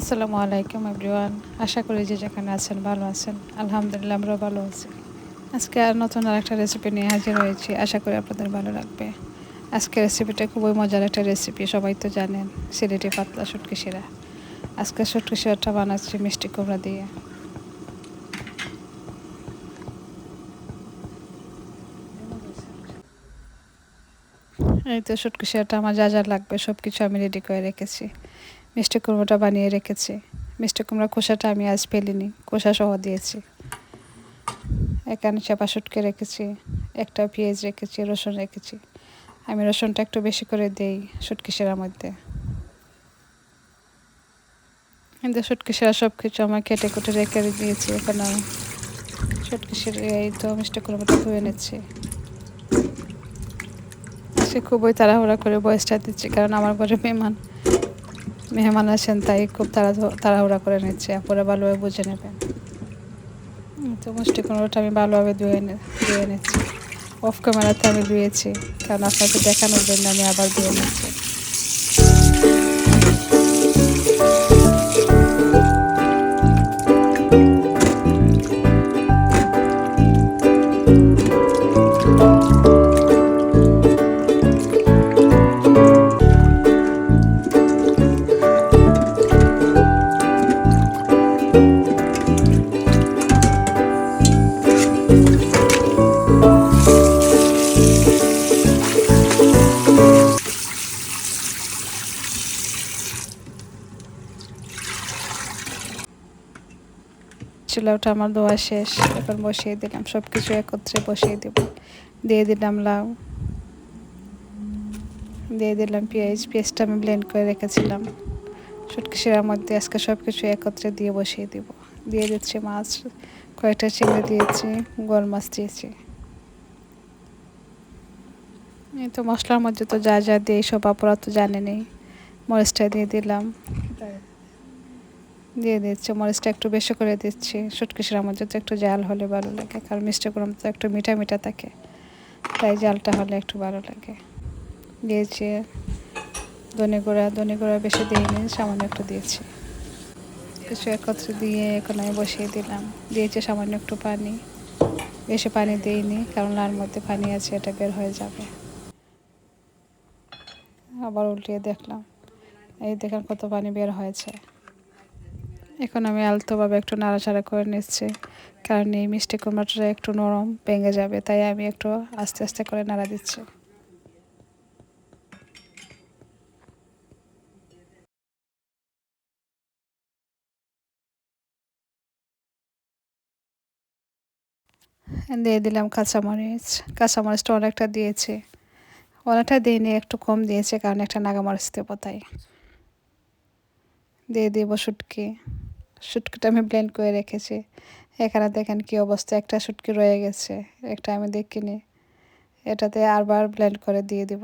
আসসালামু আলাইকুম এভরিওয়ান। আশা করি যে যেখানে আছেন ভালো আছেন। আলহামদুলিল্লাহ, আমরাও ভালো আছি। আজকে আর নতুন আর একটা রেসিপি নিয়ে হাজির হয়েছি। আশা করি আপনাদের ভালো লাগবে। আজকে রেসিপিটা খুবই মজার একটা রেসিপি সবাই তো জানেন, সিলেটি পাতলা শুটকি শিরা। আজকে শুটকি শিরাটা বানাচ্ছি মিষ্টি কুমড়া দিয়ে। এই তো শুটকি শিরাটা আমার যা যা লাগবে সব কিছু আমি রেডি করে রেখেছি। মিষ্টি কুমড়োটা বানিয়ে রেখেছি। মিষ্টি কুমড়া খোসাটা আমি আজ ফেলিনি খোসা সহ দিয়েছি। এখানে চাপা শুটকে রেখেছি, একটা পেঁয়াজ রেখেছি, রসুন রেখেছি। আমি রসুনটা একটু বেশি করে দিই শুটকি সেরার মধ্যে। কিন্তু শুটকি সেরা সব কিছু আমার কেটে কুটে রেখে দিয়েছি এখানে শুটকি সেরা এই তো মিষ্টি কুমড়োটা ধুয়ে নিচ্ছি। সে খুবই তাড়াহুড়া করে বয়সটা দিচ্ছি, কারণ আমার ঘরে মেহমান। মেহমান আছেন তাই খুব তাড়া তাড়াহুড়া করে নিচ্ছে। পরে ভালোভাবে বুঝে নেবেন তো মুষ্টি কোনোটা আমি ভালোভাবে ধুয়ে ধুয়ে নিচ্ছি। অফ ক্যামেরাতে আমি ধুয়েছি। কারণ আপনাকে দেখানোর জন্য আমি আবার ধুয়ে নিচ্ছি। ওটা আমার দোয়া শেষ। এখন বসিয়ে দিলাম সব কিছু একত্রে বসিয়ে দেব। দিয়ে দিলাম লাউ। দিয়ে দিলাম পেঁয়াজ। পেঁয়াজটা আমি ব্লেন্ড করে রেখেছিলাম। শিরার মধ্যে আজকে সব কিছু একত্রে দিয়ে বসিয়ে দিব। দিয়ে দিচ্ছি মাছ, কয়েকটা চিংড়ি দিয়েছি, গোল মাছ দিয়েছি। এই তো মশলার মধ্যে তো যা যা দিয়ে সব আপনারা তো জানেনি মরিচটা দিয়ে দিলাম। দিয়ে দিচ্ছি, মরিচটা একটু বেশি করে দিচ্ছি। শুটকি শিরার মধ্যে তো একটু জাল হলে ভালো লাগে, কারণ মিষ্টি গরম তো একটু মিঠা মিঠা থাকে, তাই জালটা হলে একটু ভালো লাগে। দিয়েছি ধনে গুঁড়া ধনে গুঁড়া বেশি দিইনি, সামান্য একটু দিয়েছি। কিছু একত্রে দিয়ে এখন আমি বসিয়ে দিলাম। দিয়েছি সামান্য একটু পানি, বেশি পানি দিইনি, কারণ লার মধ্যে পানি আছে, এটা বের হয়ে যাবে। আবার উল্টিয়ে দেখলাম, এই দেখেন কত পানি বের হয়েছে। এখন আমি আলতোভাবে একটু নাড়াচাড়া করে নিচ্ছি। কারণ এই মিষ্টি কুমড়াটা একটু নরম ভেঙে যাবে, তাই আমি একটু আস্তে আস্তে করে নাড়া দিচ্ছি। দিয়ে দিলাম কাঁচামরিচ। কাঁচামরিচটা অনেকটা দিয়েছি। অনেকটা দিইনি, একটু কম দিয়েছে, কারণ একটা নাগামরিচ দেবো তাই। দিয়ে দিব শুটকি। শুটকিটা আমি ব্লেন্ড করে রেখেছি। এখানে দেখেন কি অবস্থা, একটা শুটকি রয়ে গেছে, একটা আমি দেখিনি। এটাতে আরবার ব্লেন্ড করে দিয়ে দিব।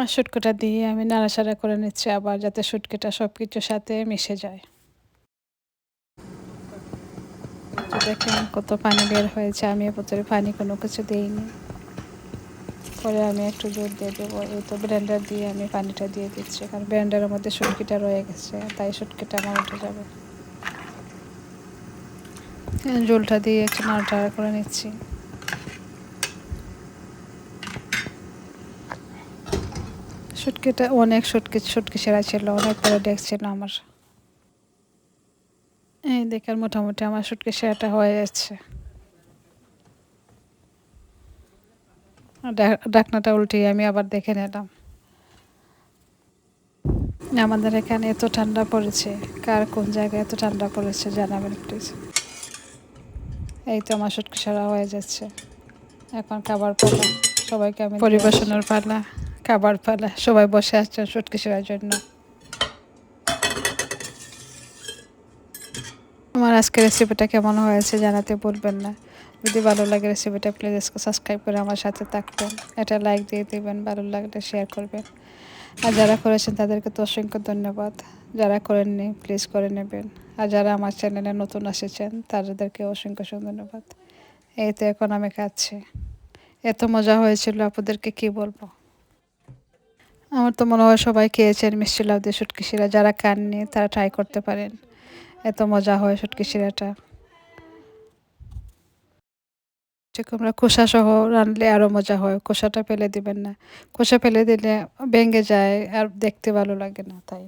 আর শুটকিটা দিয়ে আমি নাড়াচাড়া করে নিচ্ছি আবার, যাতে শুটকিটা সব কিছুর সাথে মিশে যায়। দেখেন কত পানি বের হয়েছে, আমি ভিতরে পানি কোনো কিছু দিইনি। পরে আমি একটু জোর দিয়ে দেবো। এই তো ব্লেন্ডার দিয়ে আমি পানিটা দিয়ে দিচ্ছি। কারণ ব্লেন্ডারের মধ্যে সুটকিটা রয়ে গেছে, তাই সুটকিটা আমার উঠে যাবে। জলটা দিয়ে একটু নাড়াটাড়া করে নিচ্ছি। সুটকিটা অনেক সুটকি সুটকি সেরা ছিল, অনেক পরে দেখছিল আমার। এই দেখার মোটামুটি আমার সুটকি সেরাটা হয়ে যাচ্ছে ডাকনাটা উল্টিয়ে আমি আবার দেখে নিলাম। আমাদের এখানে এত ঠান্ডা পড়েছে, কার কোন জায়গায় এত ঠান্ডা পড়েছে জানাবেন প্লিজ এই তো আমার সুটকি সারা হয়ে যাচ্ছে। এখন খাবার পালা, সবাইকে আমি পরিবেশনের পালা, খাবার পালা, সবাই বসে আসছেন সুটকি সেরার জন্য। আমার আজকে রেসিপিটা কেমন হয়েছে জানাতে বলবেন না। যদি ভালো লাগে রেসিপিটা প্লিজ সাবস্ক্রাইব করে আমার সাথে থাকবেন। এটা লাইক দিয়ে দেবেন, ভালো লাগলে শেয়ার করবেন। আর যারা করেছেন তাদেরকে তো অসংখ্য ধন্যবাদ। যারা করেননি প্লিজ করে নেবেন। আর যারা আমার চ্যানেলে নতুন এসেছেন, তাদেরকে অসংখ্য ধন্যবাদ। এই তো এখন আমি খাচ্ছি। এত মজা হয়েছিল, আপনাদেরকে কি বলব? আমার তো মনে হয় সবাই খেয়েছেন মিষ্টি লাউ দিয়ে শুটকি শিরা। যারা খাননি, তারা ট্রাই করতে পারেন। এত মজা হয় শুটকি শিরাটা তোমরা খোসা সহ রানলে আরও মজা হয়, খোসাটা ফেলে দিবেন না। খোসা ফেলে দিলে ভেঙে যায় আর দেখতে ভালো লাগে না, তাই।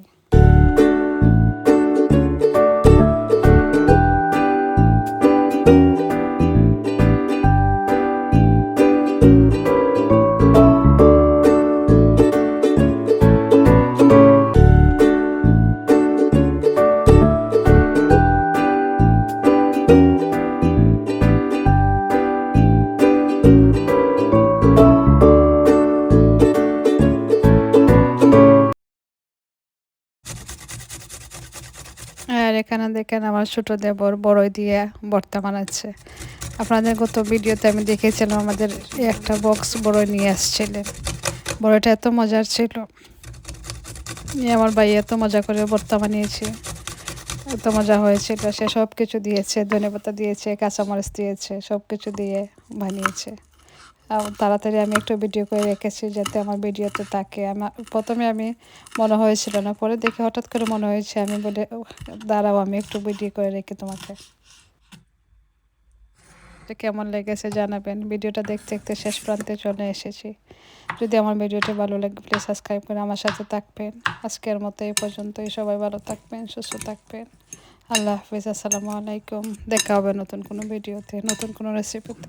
এখানে দেখেন আমার ছোটো দেবর বড়ই দিয়ে ভর্তা বানাচ্ছে। আপনাদের গত ভিডিওতে আমি দেখেছিলাম আমাদের একটা বক্স বড়ই নিয়ে আসছিলেন। বড়ইটা এত মজার ছিল। আমার ভাই এত মজা করে ভর্তা বানিয়েছে। এত মজা হয়েছিল। সে সব কিছু দিয়েছে, ধনেপাতা দিয়েছে, কাঁচামরিচ দিয়েছে সব কিছু দিয়ে বানিয়েছে। তাড়াতাড়ি আমি একটু ভিডিও করে রেখেছি যাতে আমার ভিডিওতে থাকে আমার, প্রথমে আমি মনে হয়েছিল না, পরে দেখে হঠাৎ করে মনে হয়েছে আমি বলে, দাঁড়াও, আমি একটু ভিডিও করে রেখে তোমাকে। কেমন লেগেছে জানাবেন। ভিডিওটা দেখতে দেখতে শেষ প্রান্তে চলে এসেছি। যদি আমার ভিডিওটি ভালো লাগে প্লিজ সাবস্ক্রাইব করে আমার সাথে থাকবেন। আজকের মতো এই পর্যন্তই। সবাই ভালো থাকবেন, সুস্থ থাকবেন। আল্লাহ হাফিজ, আসসালামু আলাইকুম। দেখা হবে নতুন কোনো ভিডিওতে নতুন কোনো রেসিপিতে